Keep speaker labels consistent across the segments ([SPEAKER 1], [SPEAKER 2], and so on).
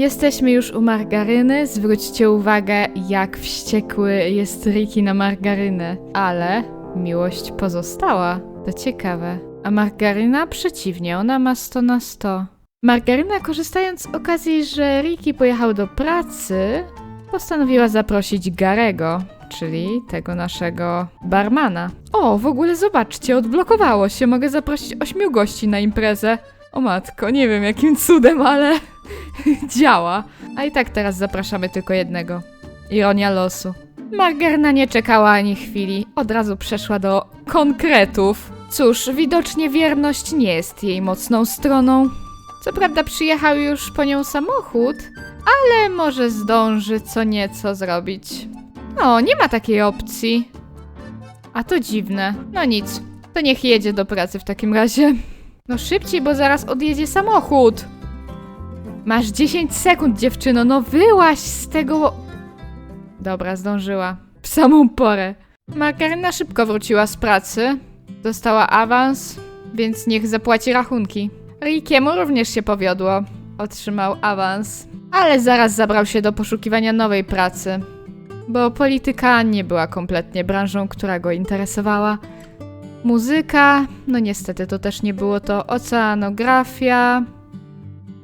[SPEAKER 1] Jesteśmy już u margaryny. Zwróćcie uwagę, jak wściekły jest Ricky na margarynę. Ale miłość pozostała. To ciekawe. A margaryna przeciwnie, ona ma 100 na 100. Margaryna, korzystając z okazji, że Ricky pojechał do pracy, postanowiła zaprosić Garego, czyli tego naszego barmana. O, w ogóle zobaczcie, odblokowało się. Mogę zaprosić ośmiu gości na imprezę. O matko, nie wiem jakim cudem, ale działa. A i tak teraz zapraszamy tylko jednego. Ironia losu. Margarna nie czekała ani chwili, od razu przeszła do konkretów. Cóż, widocznie wierność nie jest jej mocną stroną. Co prawda przyjechał już po nią samochód, ale może zdąży co nieco zrobić. O, nie ma takiej opcji. A to dziwne. No nic, to niech jedzie do pracy w takim razie. No szybciej, bo zaraz odjedzie samochód. Masz 10 sekund, dziewczyno, no wyłaź z tego. Dobra, zdążyła. W samą porę. Margaryna szybko wróciła z pracy. Dostała awans, więc niech zapłaci rachunki. Rickiemu również się powiodło. Otrzymał awans, ale zaraz zabrał się do poszukiwania nowej pracy. Bo polityka nie była kompletnie branżą, która go interesowała. Muzyka, no niestety to też nie było to. Oceanografia,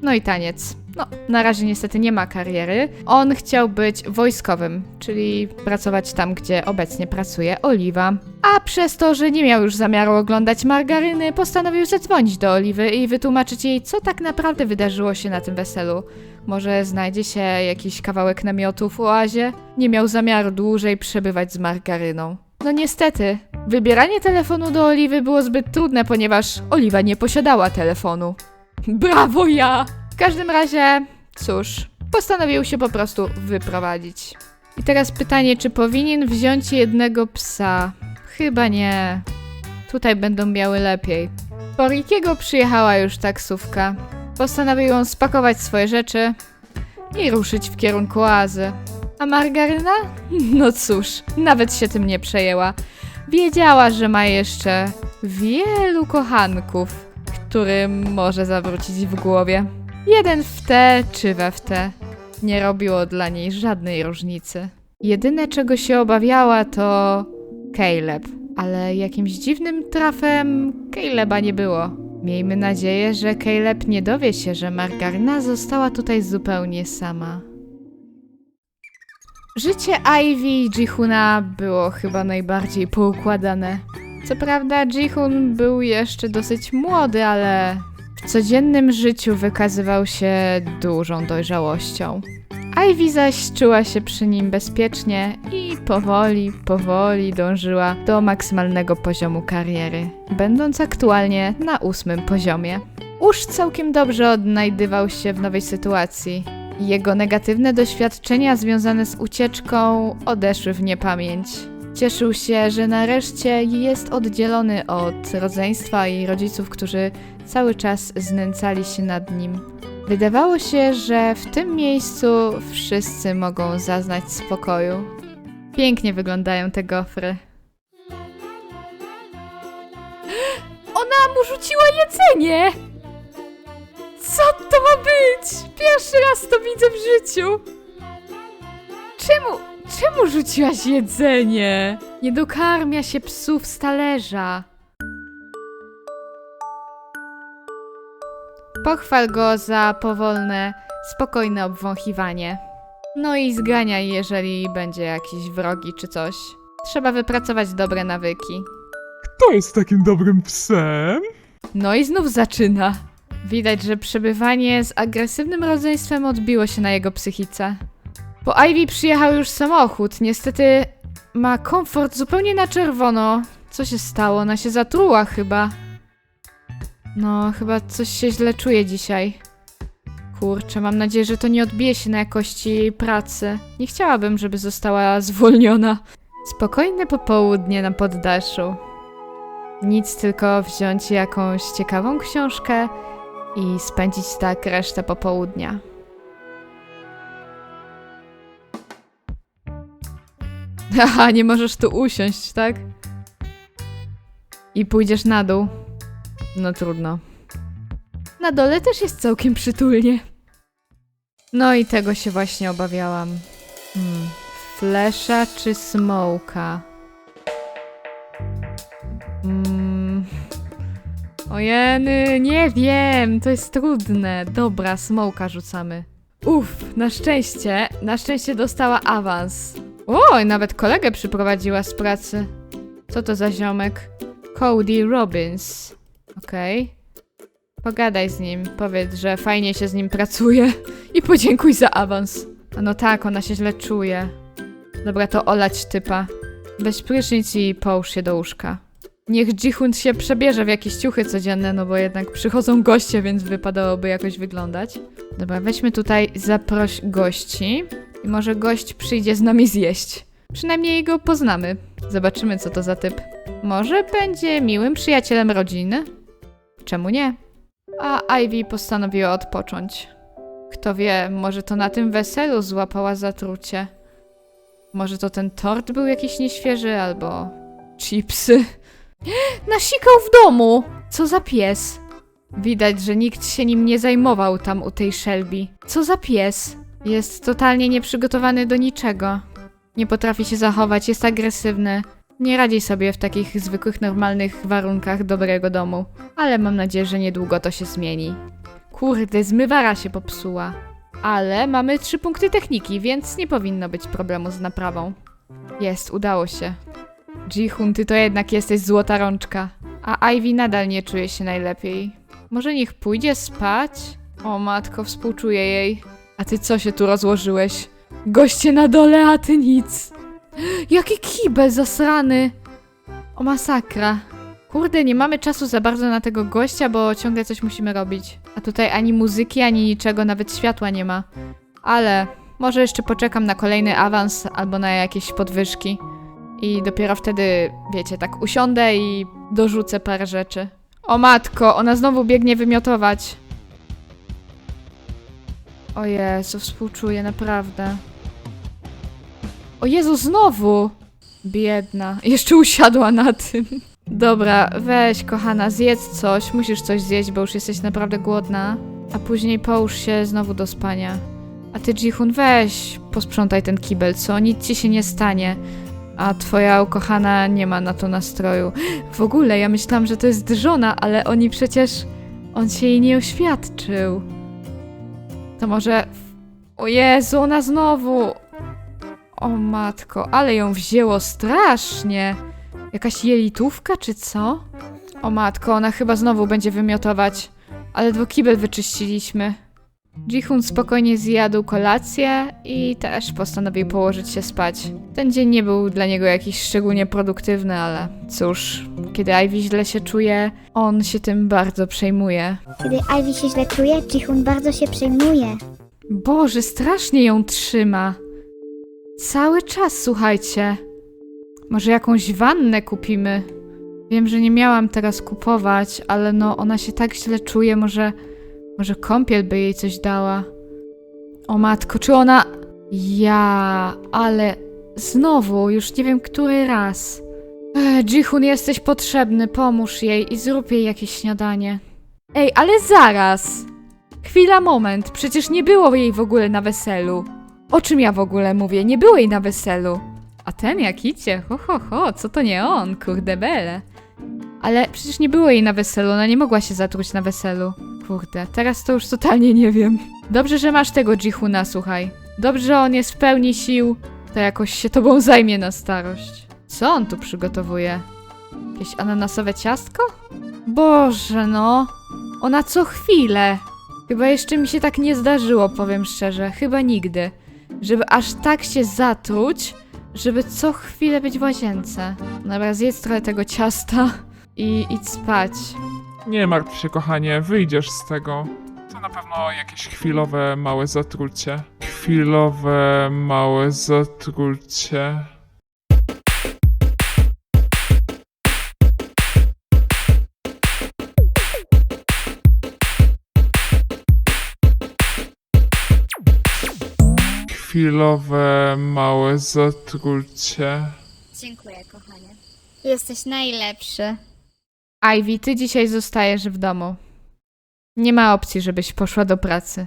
[SPEAKER 1] no i taniec. No, na razie niestety nie ma kariery. On chciał być wojskowym, czyli pracować tam, gdzie obecnie pracuje Oliwa. A przez to, że nie miał już zamiaru oglądać margaryny, postanowił zadzwonić do Oliwy i wytłumaczyć jej, co tak naprawdę wydarzyło się na tym weselu. Może znajdzie się jakiś kawałek namiotu w oazie? Nie miał zamiaru dłużej przebywać z margaryną. No niestety, wybieranie telefonu do Oliwy było zbyt trudne, ponieważ Oliwa nie posiadała telefonu. Brawo ja! W każdym razie, cóż, postanowił się po prostu wyprowadzić. I teraz pytanie, czy powinien wziąć jednego psa? Chyba nie. Tutaj będą miały lepiej. Po Rickiego przyjechała już taksówka. Postanowił on spakować swoje rzeczy i ruszyć w kierunku oazy. A margaryna? No cóż, nawet się tym nie przejęła. Wiedziała, że ma jeszcze wielu kochanków, którym może zawrócić w głowie. Jeden w te czy we w te. Nie robiło dla niej żadnej różnicy. Jedyne, czego się obawiała, to Caleb. Ale jakimś dziwnym trafem Caleba nie było. Miejmy nadzieję, że Caleb nie dowie się, że Margaryna została tutaj zupełnie sama. Życie Ivy i Jihuna było chyba najbardziej poukładane. Co prawda, Jihun był jeszcze dosyć młody, ale w codziennym życiu wykazywał się dużą dojrzałością. Ivy zaś czuła się przy nim bezpiecznie i powoli, powoli dążyła do maksymalnego poziomu kariery, będąc aktualnie na ósmym poziomie. Uż całkiem dobrze odnajdywał się w nowej sytuacji. Jego negatywne doświadczenia związane z ucieczką odeszły w niepamięć. Cieszył się, że nareszcie jest oddzielony od rodzeństwa i rodziców, którzy cały czas znęcali się nad nim. Wydawało się, że w tym miejscu wszyscy mogą zaznać spokoju. Pięknie wyglądają te gofry. Ona mu rzuciła jedzenie! Co to ma być? Pierwszy raz to widzę w życiu. Czemu, czemu rzuciłaś jedzenie? Nie dokarmia się psów z talerza. Pochwal go za powolne, spokojne obwąchiwanie. No i zganiaj, jeżeli będzie jakiś wrogi czy coś. Trzeba wypracować dobre nawyki.
[SPEAKER 2] Kto jest takim dobrym psem?
[SPEAKER 1] No i znów zaczyna. Widać, że przebywanie z agresywnym rodzeństwem odbiło się na jego psychice. Po Ivy przyjechał już samochód. Niestety ma komfort zupełnie na czerwono. Co się stało? Ona się zatruła chyba. No, chyba coś się źle czuje dzisiaj. Kurczę, mam nadzieję, że to nie odbije się na jakości jej pracy. Nie chciałabym, żeby została zwolniona. Spokojne popołudnie na poddaszu. Nic, tylko wziąć jakąś ciekawą książkę i spędzić tak resztę popołudnia. Aha, nie możesz tu usiąść, tak? I pójdziesz na dół. No trudno. Na dole też jest całkiem przytulnie. No i tego się właśnie obawiałam. Hmm. Flesza czy smoka? Ojeny, nie wiem, to jest trudne. Dobra, smoka rzucamy. Uff, na szczęście, na szczęście dostała awans. O, nawet kolegę przyprowadziła z pracy. Co to za ziomek? Cody Robbins. Okej. Pogadaj z nim, powiedz, że fajnie się z nim pracuje i podziękuj za awans. A no tak, ona się źle czuje. Dobra, to olać typa. Weź prysznic i połóż się do łóżka. Niech Jichun się przebierze w jakieś ciuchy codzienne, no bo jednak przychodzą goście, więc wypadałoby jakoś wyglądać. Dobra, weźmy tutaj zaproś gości i może gość przyjdzie z nami zjeść. Przynajmniej go poznamy. Zobaczymy, co to za typ. Może będzie miłym przyjacielem rodziny? Czemu nie? A Ivy postanowiła odpocząć. Kto wie, może to na tym weselu złapała zatrucie. Może to ten tort był jakiś nieświeży, albo chipsy. Nasikał w domu! Co za pies? Widać, że nikt się nim nie zajmował tam u tej Shelby. Co za pies? Jest totalnie nieprzygotowany do niczego. Nie potrafi się zachować, jest agresywny. Nie radzi sobie w takich zwykłych, normalnych warunkach dobrego domu. Ale mam nadzieję, że niedługo to się zmieni. Kurde, zmywara się popsuła. Ale mamy trzy punkty techniki, więc nie powinno być problemu z naprawą. Jest, udało się. Jihun, ty to jednak jesteś złota rączka. A Ivy nadal nie czuje się najlepiej. Może niech pójdzie spać? O matko, współczuję jej. A ty co się tu rozłożyłeś? Goście na dole, a ty nic. Jaki kibel zasrany! O masakra. Kurde, nie mamy czasu za bardzo na tego gościa, bo ciągle coś musimy robić. A tutaj ani muzyki, ani niczego, nawet światła nie ma. Ale może jeszcze poczekam na kolejny awans albo na jakieś podwyżki. I dopiero wtedy, wiecie, tak usiądę i dorzucę parę rzeczy. O matko, ona znowu biegnie wymiotować. O Jezu, współczuję, naprawdę. O Jezu, znowu! Biedna. Jeszcze usiadła na tym. Dobra, weź, kochana, zjedz coś. Musisz coś zjeść, bo już jesteś naprawdę głodna. A później połóż się znowu do spania. A ty, Jihun, weź, posprzątaj ten kibel, co? Nic ci się nie stanie. A twoja ukochana nie ma na to nastroju. W ogóle, ja myślałam, że to jest żona, ale oni przecież... On się jej nie oświadczył. To może... O Jezu, ona znowu... O matko, ale ją wzięło strasznie. Jakaś jelitówka czy co? O matko, ona chyba znowu będzie wymiotować. Ale dwo kibel wyczyściliśmy. Jihun spokojnie zjadł kolację i też postanowił położyć się spać. Ten dzień nie był dla niego jakiś szczególnie produktywny, ale cóż, kiedy Ivy źle się czuje, on się tym bardzo przejmuje.
[SPEAKER 3] Kiedy Ivy się źle czuje, Jichun bardzo się przejmuje.
[SPEAKER 1] Boże, strasznie ją trzyma. Cały czas, słuchajcie. Może jakąś wannę kupimy? Wiem, że nie miałam teraz kupować, ale no ona się tak źle czuje, może... Może kąpiel by jej coś dała. O matko, czy ona... Ja, ale... Znowu, już nie wiem który raz. Ech, Jihun, jesteś potrzebny, pomóż jej i zrób jej jakieś śniadanie. Ej, ale zaraz! Chwila, moment, przecież nie było jej w ogóle na weselu. O czym ja w ogóle mówię? Nie było jej na weselu. A ten jak idzie, ho ho ho, co to nie on, kurde bele. Ale przecież nie było jej na weselu, ona nie mogła się zatruć na weselu. Kurde, teraz to już totalnie nie wiem. Dobrze, że masz tego Jihuna, słuchaj. Dobrze, że on jest w pełni sił, to jakoś się tobą zajmie na starość. Co on tu przygotowuje? Jakieś ananasowe ciastko? Boże, no. Ona co chwilę. Chyba jeszcze mi się tak nie zdarzyło, powiem szczerze. Chyba nigdy. Żeby aż tak się zatruć, żeby co chwilę być w łazience. Dobra, zjedz trochę tego ciasta i idź spać.
[SPEAKER 2] Nie martw się, kochanie, wyjdziesz z tego. To na pewno jakieś chwilowe, małe zatrucie. Chwilowe, małe zatrucie. Chwilowe, małe zatrucie.
[SPEAKER 3] Dziękuję, kochanie. Jesteś najlepszy.
[SPEAKER 1] Ivy, ty dzisiaj zostajesz w domu. Nie ma opcji, żebyś poszła do pracy.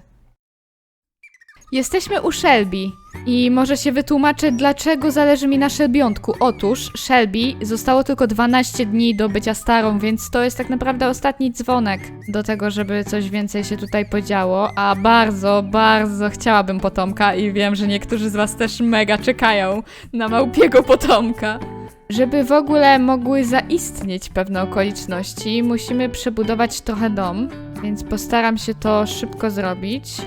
[SPEAKER 1] Jesteśmy u Shelby i może się wytłumaczę, dlaczego zależy mi na Shelbiątku. Otóż Shelby zostało tylko 12 dni do bycia starą, więc to jest tak naprawdę ostatni dzwonek do tego, żeby coś więcej się tutaj podziało, a bardzo, bardzo chciałabym potomka i wiem, że niektórzy z was też mega czekają na małpiego potomka. Żeby w ogóle mogły zaistnieć pewne okoliczności, musimy przebudować trochę dom, więc postaram się to szybko zrobić.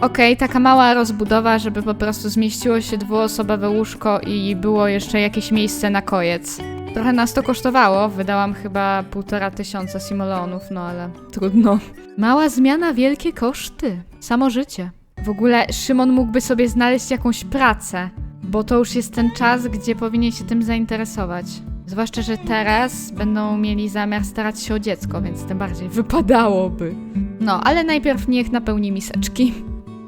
[SPEAKER 1] Okej, taka mała rozbudowa, żeby po prostu zmieściło się dwuosobowe łóżko i było jeszcze jakieś miejsce na kojec. Trochę nas to kosztowało, wydałam chyba półtora tysiąca simoleonów, no ale trudno. Mała zmiana, wielkie koszty. Samo życie. W ogóle Szymon mógłby sobie znaleźć jakąś pracę, bo to już jest ten czas, gdzie powinien się tym zainteresować. Zwłaszcza, że teraz będą mieli zamiar starać się o dziecko, więc tym bardziej wypadałoby. No, ale najpierw niech napełni miseczki.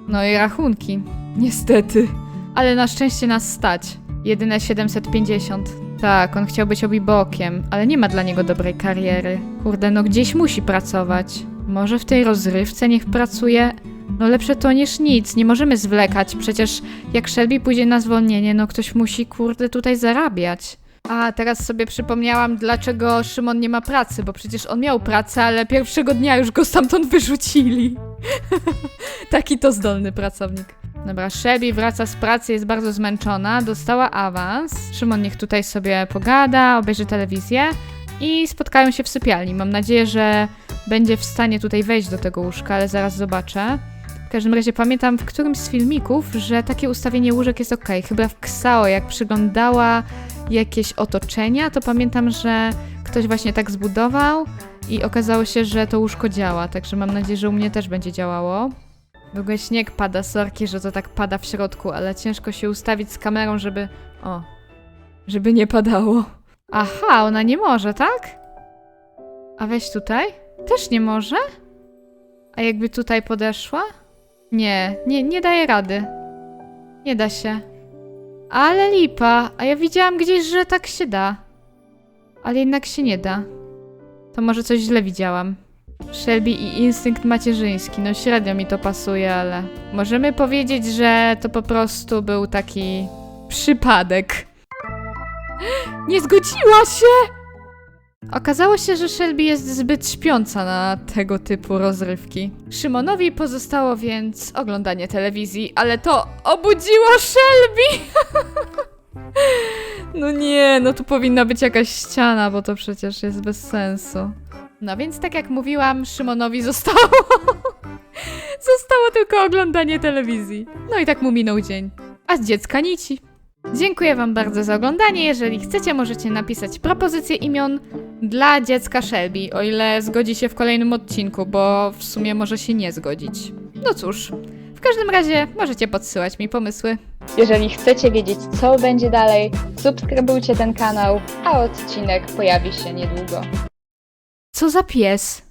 [SPEAKER 1] No i rachunki. Niestety. Ale na szczęście nas stać. Jedyne 750. Tak, on chciał być obibokiem, ale nie ma dla niego dobrej kariery. Kurde, no gdzieś musi pracować. Może w tej rozrywce niech pracuje? No lepsze to niż nic, nie możemy zwlekać. Przecież jak Shelby pójdzie na zwolnienie, no ktoś musi, kurde, tutaj zarabiać. A, teraz sobie przypomniałam, dlaczego Szymon nie ma pracy, bo przecież on miał pracę, ale pierwszego dnia już go stamtąd wyrzucili. Taki to zdolny pracownik. Dobra, Shelby wraca z pracy, jest bardzo zmęczona, dostała awans. Szymon niech tutaj sobie pogada, obejrzy telewizję i spotkają się w sypialni. Mam nadzieję, że będzie w stanie tutaj wejść do tego łóżka, ale zaraz zobaczę. W każdym razie pamiętam w którymś z filmików, że takie ustawienie łóżek jest ok. Chyba w Ksao, jak przyglądała jakieś otoczenia, to pamiętam, że ktoś właśnie tak zbudował i okazało się, że to łóżko działa, także mam nadzieję, że u mnie też będzie działało. W ogóle śnieg pada, sorki, że to tak pada w środku, ale ciężko się ustawić z kamerą, żeby... O, żeby nie padało. Aha, ona nie może, tak? A weź tutaj? Też nie może? A jakby tutaj podeszła? Nie, nie, nie daje rady. Nie da się. Ale lipa, a ja widziałam gdzieś, że tak się da. Ale jednak się nie da. To może coś źle widziałam. Shelby i instynkt macierzyński, no średnio mi to pasuje, ale możemy powiedzieć, że to po prostu był taki przypadek. Nie zgodziła się! Okazało się, że Shelby jest zbyt śpiąca na tego typu rozrywki. Szymonowi pozostało więc oglądanie telewizji, ale to obudziło Shelby! no nie, no tu powinna być jakaś ściana, bo to przecież jest bez sensu. No więc tak jak mówiłam, Szymonowi zostało... zostało tylko oglądanie telewizji. No i tak mu minął dzień. A z dziecka nici. Dziękuję Wam bardzo za oglądanie. Jeżeli chcecie, możecie napisać propozycję imion dla dziecka Shelby, o ile zgodzi się w kolejnym odcinku, bo w sumie może się nie zgodzić. No cóż, w każdym razie możecie podsyłać mi pomysły.
[SPEAKER 4] Jeżeli chcecie wiedzieć, co będzie dalej, subskrybujcie ten kanał, a odcinek pojawi się niedługo.
[SPEAKER 1] Co za pies?